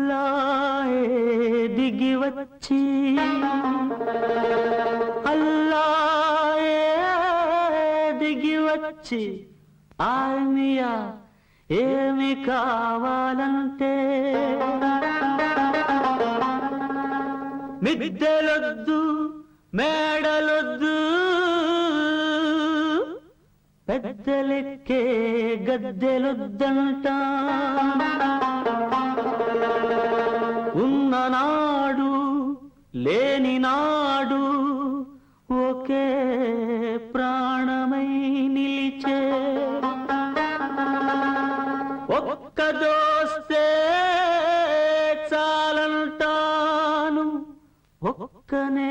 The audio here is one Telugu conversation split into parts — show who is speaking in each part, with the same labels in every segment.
Speaker 1: అల్లాయే దిగి వచ్చి అల్లాయే దిగి వచ్చి ఆర్మియా ఏమి కావాలంటే మిద్దెలొద్దు మేడలొద్దు. పెద్దలెక్కే గద్దెలొద్దంట. ఉన్ననాడు లేని నాడు ఒక్కనే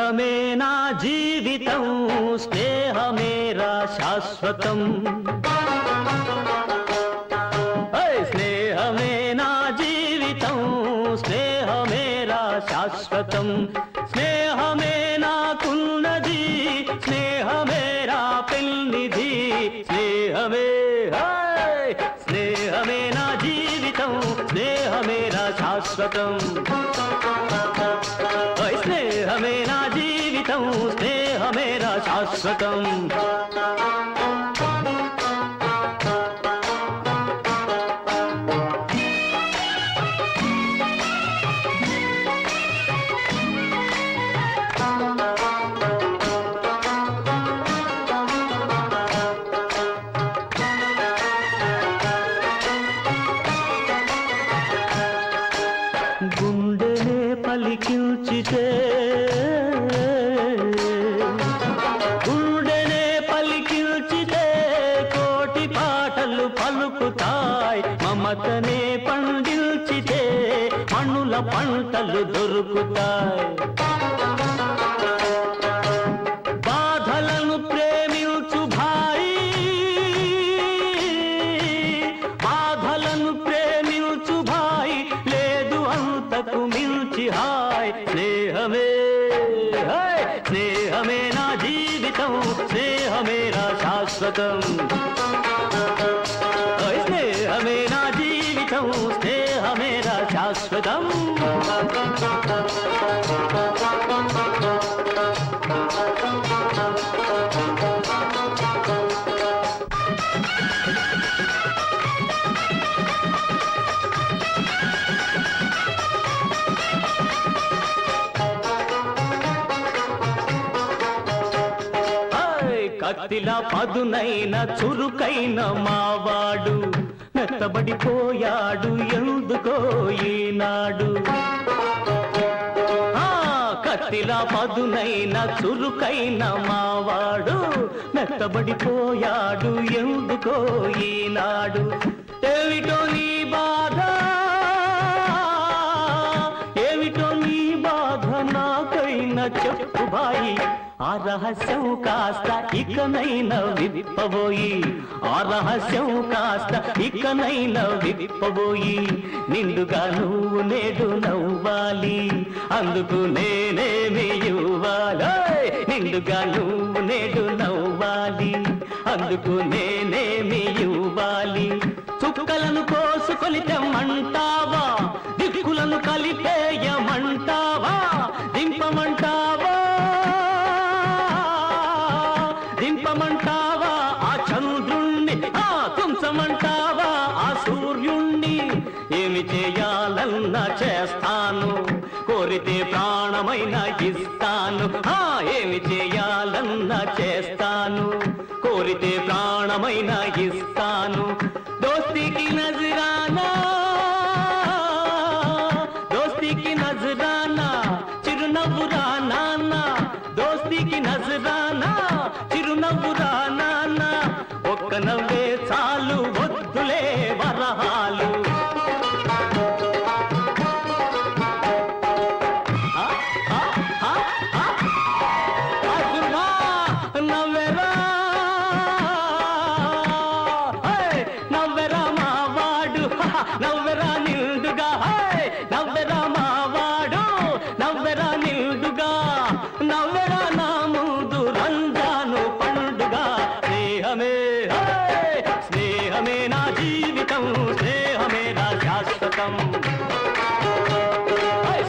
Speaker 1: స్నేహమే నా జీవితం స్నేహమేరా శాశ్వతం ఓయ్ స్నేహమే నా జీవితం స్నేహమేరా శాశ్వతం స్నేహమే నాకున్నది స్నేహమేరా పెళ్ళిది స్నేహమే ఓయ్ స్నేహమే నా జీవితం స్నేహమేరా శాశ్వతం జీవితం స్నేహమేరా శాశ్వతం మమతనే పండించితే మన్నుల పంటలు దొరుకుతాయి. బాధలను ప్రేమించు భాయి. బాధలను ప్రేమించు భాయి. లేదు అంతకు మించి హాయ్. స్నేహమే స్నేహమే నా జీవితం. స్నేహమే నా శాశ్వతం. జీవితం స్నేహమేరా శాశ్వతం కత్తిలా పదునైన చురుకైన మావాడు కట్టబడిపోయాడు ఎందుకో ఈనాడు? కత్తిలా పదునైన చురుకైన మావాడు మెత్తబడిపోయాడు ఎందుకో ఈనాడు? ఏమిటో నీ బాధ? ఏమిటో నీ బాధ? నాకైనా చెప్పు బాయి. ఆ రహస్యం కాస్త ఇకనైనా విప్పబోయి ఆ రహస్యం కాస్త ఇకనైనా విప్పబోయి నిండుగా నువ్వు నేడు నవ్వాలి. అందుకు నేనేమి ఇవ్వాలి? నిండుగా నువ్వు నేడు నవ్వాలి. అందుకు నేనేమి ఇవ్వాలి? చుక్కలను కోసుకొని తెమ్మంటావా? దిక్కులను కలిపేయమంటావా? తుంచమంటావా ఆ సూర్యుణ్ణి ఏమి చేయాలన్నా చేస్తాను? కోరితే ప్రాణమైన ఇస్తాను. ఆ ఏమి చేయాలన్నా చేస్తాను? కోరితే ప్రాణమైన ఇస్తాను. దోస్తికి నజరానా